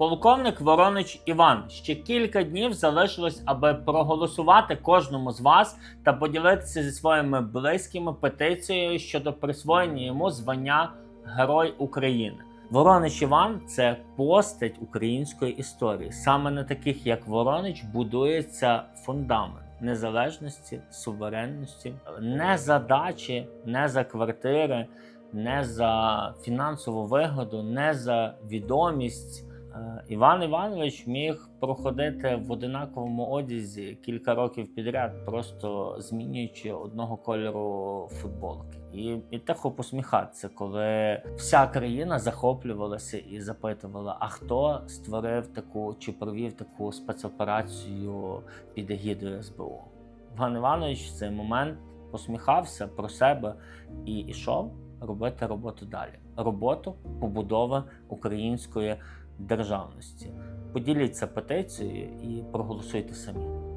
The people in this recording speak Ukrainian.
Полковник Воронич Іван. Ще кілька днів залишилось, аби проголосувати кожному з вас та поділитися зі своїми близькими петицією щодо присвоєння йому звання Герой України. Воронич Іван це постать української історії. Саме на таких, як Воронич, будується фундамент незалежності, суверенності, не за дачі, не за квартири, не за фінансову вигоду, не за відомість. Е, Іван Іванович міг проходити в одинаковому одязі кілька років підряд, просто змінюючи одного кольору футболки. І, і тихо посміхатися, коли вся країна захоплювалася і запитувала, а хто створив таку чи провів таку спецоперацію під егідою СБУ. Іван Іванович в цей момент посміхався про себе і йшов робити роботу далі. Роботу побудови української державності. Поділіться петицією і проголосуйте самі.